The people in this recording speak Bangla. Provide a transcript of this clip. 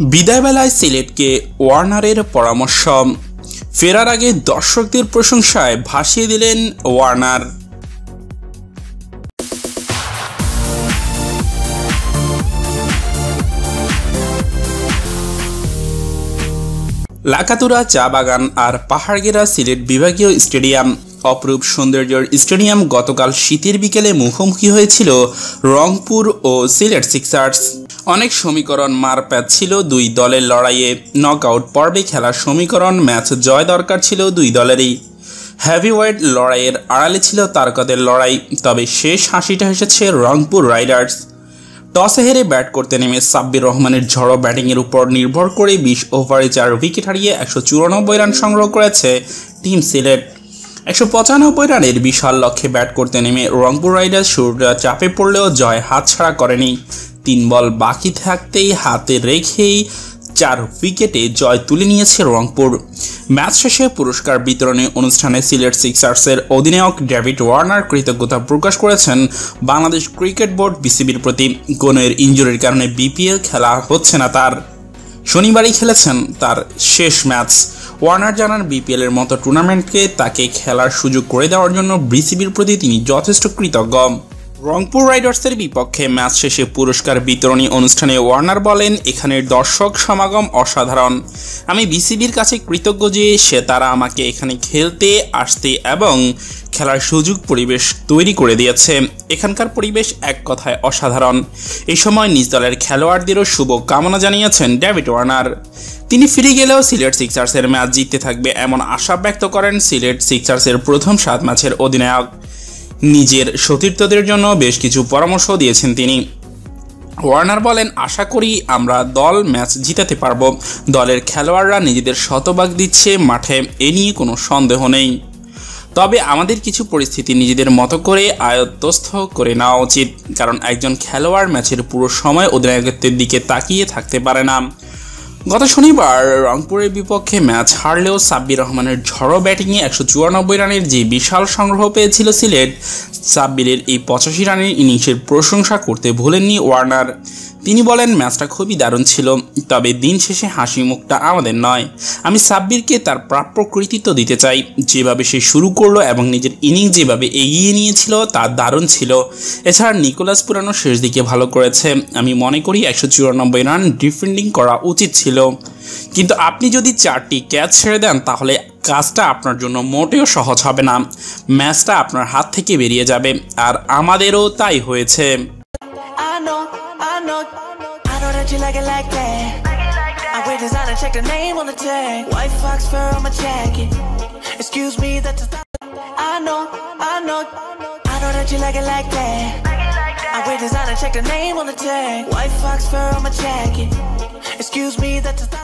বিদায়বেলায় সিলেটকে ওয়ার্নারের পরামর্শ। ফেরার আগে দর্শকদের প্রশংসায় ভাসিয়ে দিলেন ওয়ার্নার। লাকাতুরা, চা বাগান আর পাহাড়গেরা সিলেট বিভাগীয় স্টেডিয়াম। অপরূপ সৌন্দর্যের স্টেডিয়াম গতকাল শীতের বিকেলে মুখোমুখি হয়েছিল রংপুর ও সিলেট সিক্সার্স। অনেক সমীকরণ মারপ্যাচ ছিল দুই দলের লড়াইয়ে নকআউট পর্বে খেলার সমীকরণ ম্যাচ জয় দরকার ছিল দুই দলেরই। হ্যাভিওয়েট লড়াইয়ের আড়ালে ছিল তারকাদের লড়াই, তবে শেষ হাসিটা এসেছে রংপুর রাইডার্স টসে হেরে ব্যাট করতে নেমে সাব্বির রহমানের ঝড়ো ব্যাটিংয়ের উপর নির্ভর করে বিশ ওভারে চার উইকেট হারিয়ে একশো চুরানব্বই রান সংগ্রহ করেছে টিম সিলেট। একশো পঁচানব্বই রানের বিশাল লক্ষ্যে ব্যাট করতে নেমে রংপুর রাইডার্স শুরুটা চাপে পড়লেও জয় হাতছাড়া করেনি। তিন বল বাকি থাকতেই হাতে রেখেই চার উইকেটে জয় তুলে নিয়েছে রংপুর। ম্যাচ শেষে পুরস্কার বিতরণী অনুষ্ঠানে সিলেট সিক্সার্সের অধিনায়ক ডেভিড ওয়ার্নার কৃতজ্ঞতা প্রকাশ করেছেন বাংলাদেশ ক্রিকেট বোর্ড বিসিবির প্রতি। গনের ইঞ্জুরির কারণে বিপিএল খেলা হচ্ছে না তার। শনিবারই খেলেছেন তার শেষ ম্যাচ। ওয়ার্নার জানান বিপিএল এর মতো টুর্নামেন্টকে তাকে খেলার সুযোগ করে দেওয়ার জন্য বিসিবির প্রতি তিনি যথেষ্ট কৃতজ্ঞ। রংপুর রাইডার্সের বিপক্ষে ম্যাচ শেষে পুরস্কার বিতরণী অনুষ্ঠানে ওয়ার্নার বলেন এখানের দর্শক সমাগম অসাধারণ। আমি বিসিবির কাছে কৃতজ্ঞ যে সে তারা আমাকে এখানে খেলতে, আসতে এবং খেলার সুযোগ পরিবেশ তৈরি করে দিয়েছে। এখানকার পরিবেশ এক কথায় অসাধারণ। এই সময় নিজ দলের খেলোয়াড়দেরও শুভ কামনা জানিয়েছেন ডেভিড ওয়ার্নার। তিনি ফিরে গেলেও সিলেট সিক্সার্সের ম্যাচ জিততে থাকবে এমন আশা ব্যক্ত করেন সিলেট সিক্সার্সের প্রথম সাত ম্যাচের অধিনায়ক। নিজের সতীর্থদের জন্য বেশ কিছু পরামর্শ দিয়েছেন তিনি। ওয়ার্নার বলেন, আশা করি আমরা দল, ম্যাচ জিতাতে পারব। দলের খেলোয়াড়রা নিজেদের শতভাগ দিচ্ছে, মাঠে এ নিয়ে কোনো সন্দেহ নেই। তবে আমাদের কিছু পরিস্থিতি নিজেদের মতো করে আয়ত্তস্থ করে নেওয়া উচিত। কারণ একজন খেলোয়াড় ম্যাচের পুরো সময় অধিনায়কত্বের দিকে তাকিয়ে থাকতে পারে না। গত শনিবার রংপুরের বিপক্ষে ম্যাচ হারলেও সাব্বির রহমানের ঝড়ো ব্যাটিংয়ে একশো চুরানব্বই রানের যে বিশাল সংগ্রহ পেয়েছিল সিলেট, সাব্বিরের এই পঁচাশি রানের ইনিংসের প্রশংসা করতে ভুলেননি ওয়ার্নার। তিনি বলেন, ম্যাচটা খুবই দারুণ ছিল, তবে দিন শেষে হাসি মুখটা আমাদের নয়। আমি সাব্বিরকে তার প্রাপ্য কৃতিত্ব দিতে চাই। যেভাবে সে শুরু করল এবং নিজের ইনিংস যেভাবে এগিয়ে নিয়েছিল, তা দারুণ ছিল। এছাড়া নিকোলাস পুরানো শেষ দিকে ভালো করেছে। আমি মনে করি, একশো চুরানব্বই রান ডিফেন্ডিং করা উচিত ছিল। ছিল। কিন্তু আপনি যদি চারটি ক্যাচ ছেড়ে দেন তাহলে কাজটা আপনার জন্য মোটেও সহজ হবে না। ম্যাচটা আপনার হাত থেকে বেরিয়ে যাবে আর আমাদেরও তাই হয়েছে। I wear designer, check the name on the tag. White fox fur on my jacket. Excuse me, that's